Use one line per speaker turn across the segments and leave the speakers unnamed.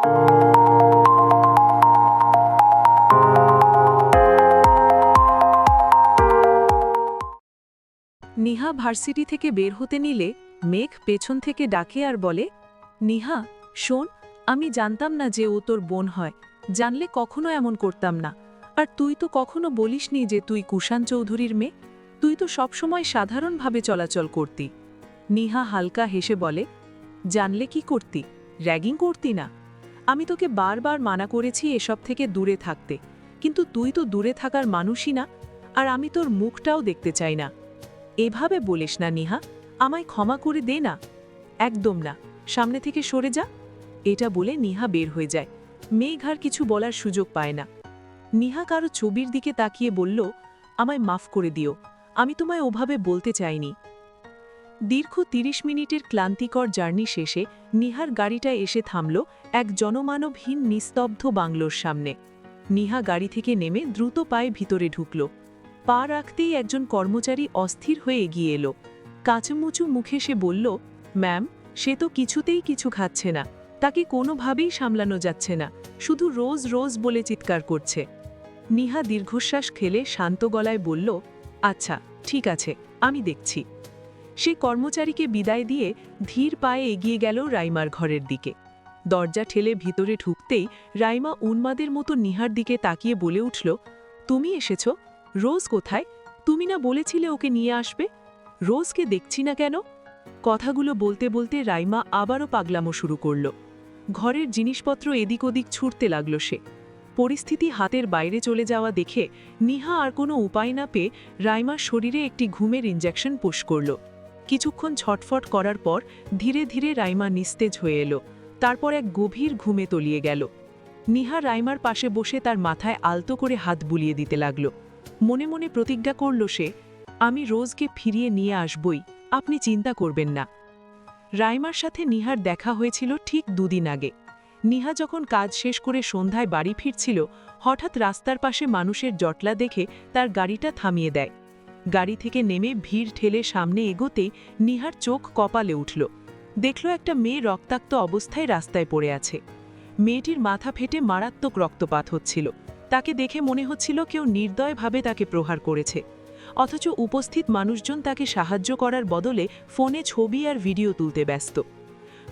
Niha varsity থেকে বের হতে নিলে মেঘ পেছন থেকে ডাকে আর বলে, নিহা, শোন, আমি জানতাম না যে ও তোর বোন হয়। জানলে কখনো এমন করতাম না। আর তুই তো কখনো বলিসনি যে তুই কুষাণ চৌধুরীর মেয়ে। তুই তো সবসময় সাধারণভাবে চলাচল করতি। নিহা হালকা হেসে বলে, জানলে কি করতি? র্যাগিং করতি না? আমি তোকে বারবার মানা করেছি এসব থেকে দূরে থাকতে। কিন্তু তুই তো দূরে থাকার মানুষই না, আর আমি তোর মুখটাও দেখতে চাই না। এভাবে বলিস না, নিহা। আমায় ক্ষমা করে দে না। একদম না। সামনে থেকে সরে যা। এটা বলে নিহা বের হয়ে যায়। মেঘ আর কিছু বলার সুযোগ পায় না। নিহা কারও ছবির দিকে তাকিয়ে বলল, আমায় মাফ করে দিও। আমি তোমায় ওভাবে বলতে চাইনি। দীর্ঘ তিরিশ মিনিটের ক্লান্তিকর জার্নি শেষে নিহার গাড়িটা এসে থামল এক জনমানবহীন নিস্তব্ধ বাংলোর সামনে। নিহা গাড়ি থেকে নেমে দ্রুত পায়ে ভিতরে ঢুকল। পা রাখতেই একজন কর্মচারী অস্থির হয়ে এগিয়ে এলো। কাঁচুমুচু মুখে সে বলল, ম্যাম, সে তো কিছুতেই কিছু খাচ্ছে না। তাকে কোনোভাবেই সামলানো যাচ্ছে না। শুধু রোজ রোজ বলে চিৎকার করছে। নিহা দীর্ঘশ্বাস খেলে শান্ত গলায় বলল আচ্ছা ঠিক আছে, আমি দেখছি। সে কর্মচারীকে বিদায় দিয়ে ধীর পায়ে এগিয়ে গেল রাইমার ঘরের দিকে। দরজা ঠেলে ভিতরে ঢুকতেই রাইমা উন্মাদের মতো নিহার দিকে তাকিয়ে বলে উঠল, তুমি এসেছ? রোজ কোথায়? তুমি না বলেছিলে ওকে নিয়ে আসবে? রোজকে দেখছি না কেন? কথাগুলো বলতে বলতে রাইমা আবারও পাগলামো শুরু করল। ঘরের জিনিসপত্র এদিক ওদিক ছুটতে লাগল সে। পরিস্থিতি হাতের বাইরে চলে যাওয়া দেখে নিহা আর কোনো উপায় না পেয়ে রাইমার শরীরে একটি ঘুমের ইঞ্জেকশন পুশ করল। কিছুক্ষণ ছটফট করার পর ধীরে ধীরে রাইমা নিস্তেজ হয়ে এলো। তারপর এক গভীর ঘুমে তলিয়ে গেল। নিহা রাইমার পাশে বসে তার মাথায় আলতো করে হাত বুলিয়ে দিতে লাগল। মনে মনে প্রতিজ্ঞা করল সে, আমি রোজকে ফিরিয়ে নিয়ে আসবই, আপনি চিন্তা করবেন না। রাইমার সাথে নিহার দেখা হয়েছিল ঠিক দুদিন আগে। নিহা যখন কাজ শেষ করে সন্ধ্যায় বাড়ি ফিরছিল, হঠাৎ রাস্তার পাশে মানুষের জটলা দেখে তার গাড়িটা থামিয়ে দেয়। গাড়ি থেকে নেমে ভিড় ঠেলে সামনে এগোতেই নিহার চোখ কপালে উঠল। দেখল একটা মেয়ে রক্তাক্ত অবস্থায় রাস্তায় পড়ে আছে। মেয়েটির মাথা ফেটে মারাত্মক রক্তপাত হচ্ছিল। তাকে দেখে মনে হচ্ছিল কেউ নির্দয়ভাবে তাকে প্রহার করেছে। অথচ উপস্থিত মানুষজন তাকে সাহায্য করার বদলে ফোনে ছবি আর ভিডিও তুলতে ব্যস্ত।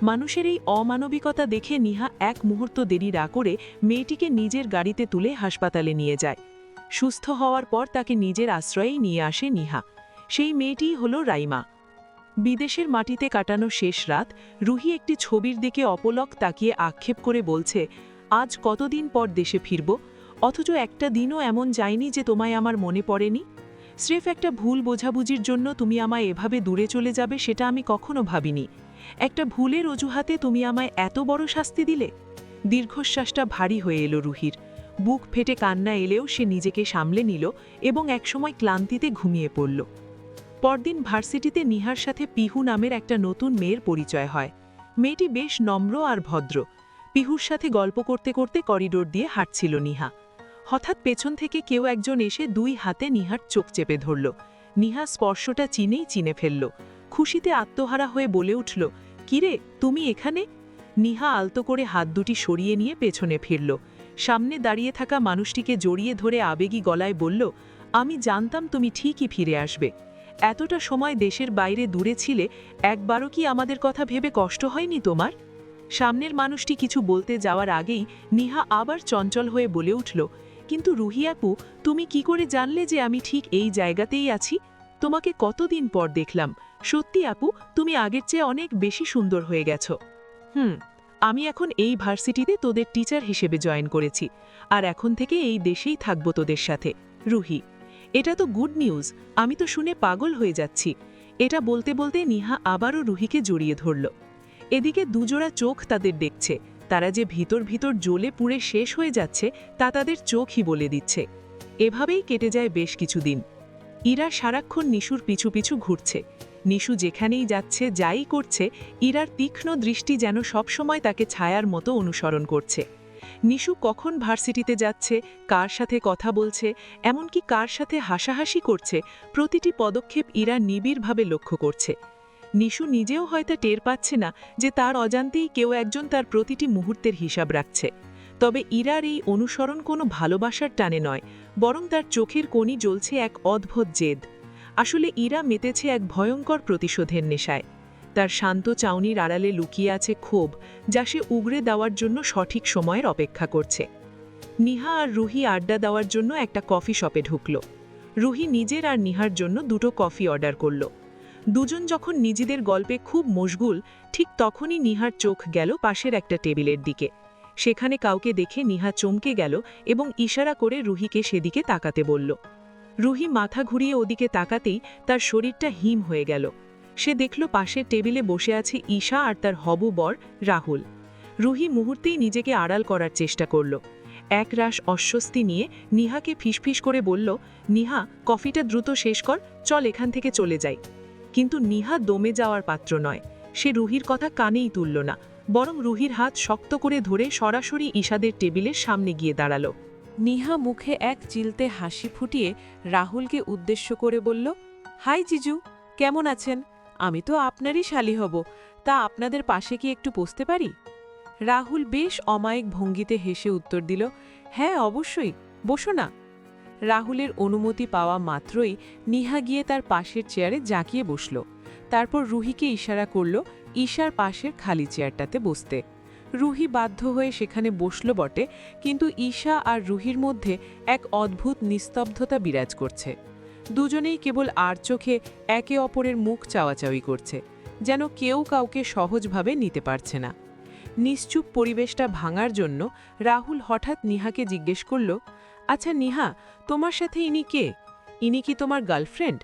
মানুষের এই অমানবিকতা দেখে নিহা এক মুহূর্ত দেরি না করে মেয়েটিকে নিজের গাড়িতে তুলে হাসপাতালে নিয়ে যায়। সুস্থ হওয়ার পর তাকে নিজের আশ্রয়েই নিয়ে আসে নিহা। সেই মেয়েটিই হল রাইমা। বিদেশের মাটিতে কাটানো শেষ রাত, রুহি একটি ছবির দিকে অপলক তাকিয়ে আক্ষেপ করে বলছে, আজ কতদিন পর দেশে ফিরব? অথচ একটা দিনও এমন যায়নি যে তোমায় আমার মনে পড়েনি? স্রেফ একটা ভুল বোঝাবুঝির জন্য তুমি আমায় এভাবে দূরে চলে যাবে সেটা আমি কখনো ভাবিনি। একটা ভুলের অজুহাতে তুমি আমায় এত বড় শাস্তি দিলে? দীর্ঘশ্বাসটা ভারী হয়ে এলো রুহির। বুক ফেটে কান্না এলেও সে নিজেকে সামলে নিল এবং একসময় ক্লান্তিতে ঘুমিয়ে পড়ল। পরদিন ভার্সিটিতে নিহার সাথে পিহু নামের একটা নতুন মেয়ের পরিচয় হয়। মেয়েটি বেশ নম্র আর ভদ্র। পিহুর সাথে গল্প করতে করতে করিডোর দিয়ে হাঁটছিল নিহা। হঠাৎ পেছন থেকে কেউ একজন এসে দুই হাতে নিহার চোখ চেপে ধরল। নিহা স্পর্শটা চিনেই চিনে ফেলল। খুশিতে আত্মহারা হয়ে বলে উঠল, কিরে, তুমি এখানে? নিহা আলতো করে হাত দুটি সরিয়ে নিয়ে পেছনে ফিরল। সামনে দাঁড়িয়ে থাকা মানুষটিকে জড়িয়ে ধরে আবেগী গলায় বলল, আমি জানতাম তুমি ঠিকই ফিরে আসবে। এতটা সময় দেশের বাইরে দূরে ছিলে, একবারও কি আমাদের কথা ভেবে কষ্ট হয়নি তোমার? সামনের মানুষটি কিছু বলতে যাওয়ার আগেই নিহা আবার চঞ্চল হয়ে বলে উঠল, কিন্তু রুহি আপু, তুমি কি করে জানলে যে আমি ঠিক এই জায়গাতেই আছি? তোমাকে কতদিন পর দেখলাম। সত্যি আপু, তুমি আগের চেয়ে অনেক বেশি সুন্দর হয়ে গেছো। হুম আমি এখন এই ভার্সিটিতে তোদের টিচার হিসেবে জয়েন করেছি, আর এখন থেকে এই দেশেই থাকব তোদের সাথে। রুহি, এটা তো গুড নিউজ, আমি তো শুনে পাগল হয়ে যাচ্ছি। এটা বলতে বলতে নিহা আবারও রুহিকে জড়িয়ে ধরল। এদিকে দুজোড়া চোখ তাদের দেখছে, তারা যে ভিতর ভিতর জ্বলে পুড়ে শেষ হয়ে যাচ্ছে, তা তাদের চোখই বলে দিচ্ছে। এভাবেই কেটে যায় বেশ কিছুদিন। ইরা সারাক্ষণ নিশুর পিছু পিছু ঘুরছে। নিশু যেখানেই যাচ্ছে, যাই করছে, ইরার তীক্ষ্ণ দৃষ্টি যেন সবসময় তাকে ছায়ার মতো অনুসরণ করছে। নিশু কখন ভার্সিটিতে যাচ্ছে, কার সাথে কথা বলছে, এমনকি কার সাথে হাসাহাসি করছে, প্রতিটি পদক্ষেপ ইরা নিবিড়ভাবে লক্ষ্য করছে। নিশু নিজেও হয়তো টের পাচ্ছে না যে তার অজান্তেই কেউ একজন তার প্রতিটি মুহূর্তের হিসাব রাখছে। তবে ইরার এই অনুসরণ কোনো ভালোবাসার টানে নয়, বরং তার চোখের কোণি জ্বলছে এক অদ্ভুত জেদ। আসলে ইরা মেতেছে এক ভয়ঙ্কর প্রতিশোধের নেশায়। তার শান্ত চাউনির আড়ালে লুকিয়ে আছে ক্ষোভ, যা সে উগরে দেওয়ার জন্য সঠিক সময়ের অপেক্ষা করছে। নিহা আর রুহি আড্ডা দেওয়ার জন্য একটা কফি শপে ঢুকল। রুহি নিজের আর নিহার জন্য দুটো কফি অর্ডার করল। দুজন যখন নিজেদের গল্পে খুব মশগুল, ঠিক তখনই নিহার চোখ গেল পাশের একটা টেবিলের দিকে। সেখানে কাউকে দেখে নিহা চমকে গেল এবং ইশারা করে রুহিকে সেদিকে তাকাতে বলল রুহি মাথা ঘুরিয়ে ওদিকে তাকাতেই তার শরীরটা হিম হয়ে গেল। সে দেখল পাশের টেবিলে বসে আছে ঈশা আর তার হবু বর রাহুল। রুহি মুহূর্তেই নিজেকে আড়াল করার চেষ্টা করল। এক রাশ অস্বস্তি নিয়ে নিহাকে ফিসফিস করে বলল, নিহা, কফিটা দ্রুত শেষ কর, চল এখান থেকে চলে যাই। কিন্তু নিহা দমে যাওয়ার পাত্র নয়। সে রুহির কথা কানেই তুলল না, বরং রুহির হাত শক্ত করে ধরে সরাসরি ঈশাদের টেবিলের সামনে গিয়ে দাঁড়াল।
নিহা মুখে এক চিলতে হাসি ফুটিয়ে রাহুলকে উদ্দেশ্য করে বলল, হাই জিজু, কেমন আছেন? আমি তো আপনারই শালি হব। তা আপনাদের পাশে কি একটু বসতে পারি? রাহুল বেশ অমায়িক ভঙ্গিতে হেসে উত্তর দিল হ্যাঁ অবশ্যই, বসো না। রাহুলের অনুমতি পাওয়া মাত্রই নিহা গিয়ে তার পাশের চেয়ারে জাঁকিয়ে বসল। তারপর রুহিকে ইশারা করল, ঈশার পাশের খালি চেয়ারটাতে বসতে। রুহি বাধ্য হয়ে সেখানে বসল বটে, কিন্তু ঈশা আর রুহির মধ্যে এক অদ্ভুত নিস্তব্ধতা বিরাজ করছে। দুজনেই কেবল আর চোখে একে অপরের মুখ চাওয়াচাওয়ি করছে, যেন কেউ কাউকে সহজভাবে নিতে পারছে না। নিশ্চুপ পরিবেশটা ভাঙার জন্য রাহুল হঠাৎ নিহাকে জিজ্ঞেস করল আচ্ছা নিহা, তোমার সাথে ইনি কে? ইনি কি তোমার গার্লফ্রেন্ড?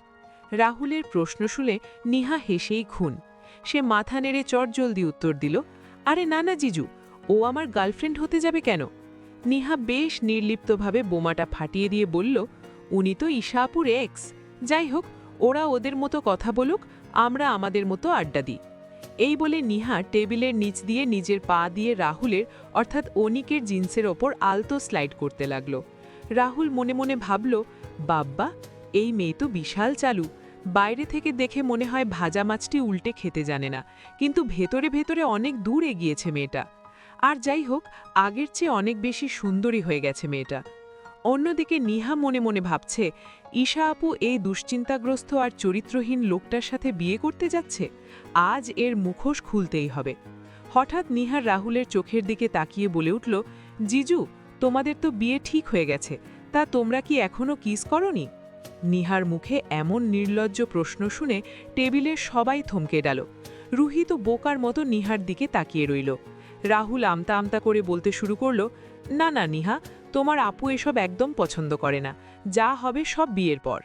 রাহুলের প্রশ্ন শুনে নিহা হেসেই খুন। সে মাথা নেড়ে চটজলদি উত্তর দিল আরে না না, জিজু, ও আমার গার্লফ্রেন্ড হতে যাবে কেন? নিহা বেশ নির্লিপ্তভাবে বোমাটা ফাটিয়ে দিয়ে বলল, উনি তো ঈশাপুর এক্স যাই হোক, ওরা ওদের মতো কথা বলুক, আমরা আমাদের মতো আড্ডা দিই। এই বলে নিহা টেবিলের নিচ দিয়ে নিজের পা দিয়ে রাহুলের, অর্থাৎ অনিকের জিন্সের ওপর আলতো স্লাইড করতে লাগল। রাহুল মনে মনে ভাবল, বাব্বা, এই মেয়ে তো বিশাল চালু। বাইরে থেকে দেখে মনে হয় ভাজা মাছটি উল্টে খেতে জানে না, কিন্তু ভেতরে ভেতরে অনেক দূর এগিয়েছে মেয়েটা। আর যাই হোক, আগের চেয়ে অনেক বেশি সুন্দরী হয়ে গেছে মেয়েটা। অন্যদিকে নিহা মনে মনে ভাবছে, ঈশা আপু এই দুশ্চিন্তাগ্রস্ত আর চরিত্রহীন লোকটার সাথে বিয়ে করতে যাচ্ছে? আজ এর মুখোশ খুলতেই হবে। হঠাৎ নিহার রাহুলের চোখের দিকে তাকিয়ে বলে উঠল, জিজু, তোমাদের তো বিয়ে ঠিক হয়ে গেছে, তা তোমরা কি এখনও কিস করনি? নিহার মুখে এমন নির্লজ্জ প্রশ্ন শুনে টেবিলের সবাই থমকে গেল। রুহি তো বোকার মতো নিহার দিকে তাকিয়ে রইল। রাহুল আমতা আমতা করে বলতে শুরু করল, না না, নিহা, তোমার আপু এসব একদম পছন্দ করে না। যা হবে সব বিয়ের পর।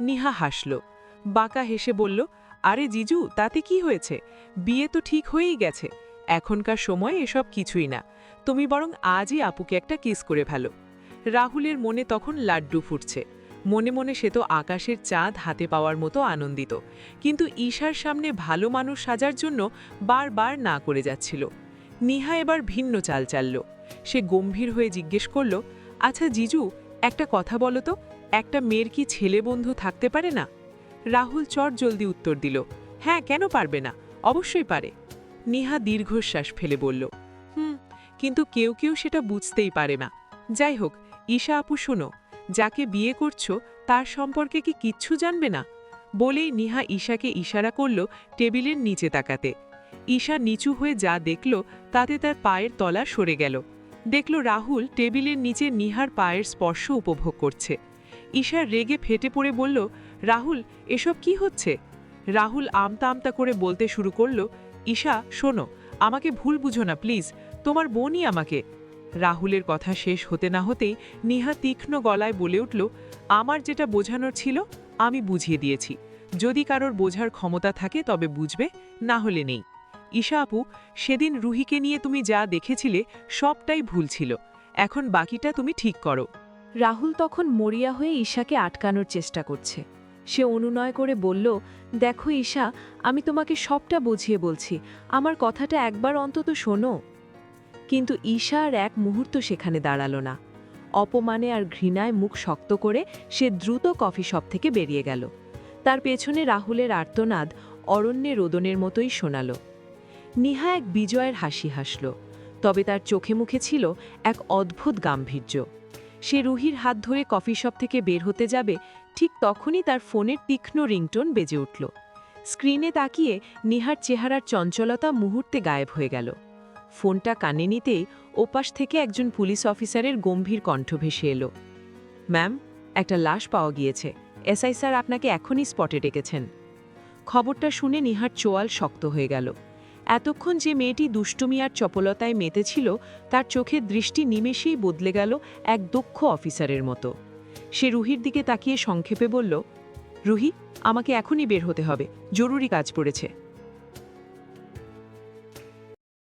নিহা হাসল। বাঁকা হেসে বলল, আরে জিজু, তাতে কি হয়েছে? বিয়ে তো ঠিক হয়েই গেছে। এখনকার সময় এসব কিছুই না। তুমি বরং আজই আপুকে একটা কিস করে ফেলো। রাহুলের মনে তখন লাড্ডু ফুটছে। মনে মনে সে তো আকাশের চাঁদ হাতে পাওয়ার মতো আনন্দিত। কিন্তু ঈশার সামনে ভালো মানুষ সাজার জন্য বারবার না করে যাচ্ছিল। নিহা এবার ভিন্ন চাল চালল। সে গম্ভীর হয়ে জিজ্ঞেস করল আচ্ছা জিজু, একটা কথা বলো তো, একটা মেয়ের কি ছেলে বন্ধু থাকতে পারে না? রাহুল চট জলদি উত্তর দিল হ্যাঁ কেন পারবে না? অবশ্যই পারে। নিহা দীর্ঘশ্বাস ফেলে বলল, হুম, কিন্তু কেউ কেউ সেটা বুঝতেই পারে না। যাই হোক, ঈশা আপু শোনো যাকে বিয়ে করছ তার সম্পর্কে কি কিচ্ছু জানবে না? বলেই নিহা ঈশাকে ইশারা করল টেবিলের নিচে তাকাতে। ঈশা নিচু হয়ে যা দেখল তাতে তার পায়ের তলা সরে গেল। দেখল রাহুল টেবিলের নিচে নিহার পায়ের স্পর্শ উপভোগ করছে। ঈশা রেগে ফেটে পড়ে বলল, রাহুল, এসব কি হচ্ছে? রাহুল আমতা আমতা করে বলতে শুরু করল, ঈশা, শোনো, আমাকে ভুল বুঝো না, প্লিজ। তোমার বোনই আমাকে। রাহুলের কথা শেষ হতে না হতেই নিহা তীক্ষ্ণ গলায় বলে উঠল, আমার যেটা বোঝানোর ছিল, আমি বুঝিয়ে দিয়েছি। যদি কারোর বোঝার ক্ষমতা থাকে, তবে বুঝবে, না হলে নেই। ঈশা আপু, সেদিন রুহিকে নিয়ে তুমি যা দেখেছিলে, সবটাই ভুল ছিল। এখন বাকিটা তুমি ঠিক করো। রাহুল তখন মরিয়া হয়ে ঈশাকে আটকানোর চেষ্টা করছে। সে অনুনয় করে বলল, দেখো ঈশা, আমি তোমাকে সবটা বুঝিয়ে বলছি। আমার কথাটা একবার অন্তত শোনো। কিন্তু ঈশা আর এক মুহূর্ত সেখানে দাঁড়াল না। অপমানে আর ঘৃণায় মুখ শক্ত করে সে দ্রুত কফি শপ থেকে বেরিয়ে গেল। তার পেছনে রাহুলের আর্তনাদ
অরণ্যে রোদনের মতোই শোনাল। নিহা এক বিজয়ের হাসি হাসল, তবে তার চোখে মুখে ছিল এক অদ্ভুত গাম্ভীর্য। সে রুহির হাত ধরে কফি শপ থেকে বের হতে যাবে, ঠিক তখনই তার ফোনের তীক্ষ্ণ রিংটোন বেজে উঠল। স্ক্রিনে তাকিয়ে নিহার চেহারার চঞ্চলতা মুহূর্তে গায়েব হয়ে গেল। ফোনটা কানে নিতেই ওপাশ থেকে একজন পুলিশ অফিসারের গম্ভীর কণ্ঠ ভেসে এলো। ম্যাম, একটা লাশ পাওয়া গিয়েছে। এসআই স্যার আপনাকে এখনই স্পটে ডেকেছেন। খবরটা শুনে নিহার চোয়াল শক্ত হয়ে গেল। এতক্ষণ যে মেয়েটি দুষ্টুমি আর চপলতায় মেতেছিল তার চোখের দৃষ্টি নিমেষেই বদলে গেল এক দক্ষ অফিসারের মতো। সে রুহির দিকে তাকিয়ে সংক্ষেপে বলল, রুহি, আমাকে এখনই বের হতে হবে। জরুরি কাজ পড়েছে।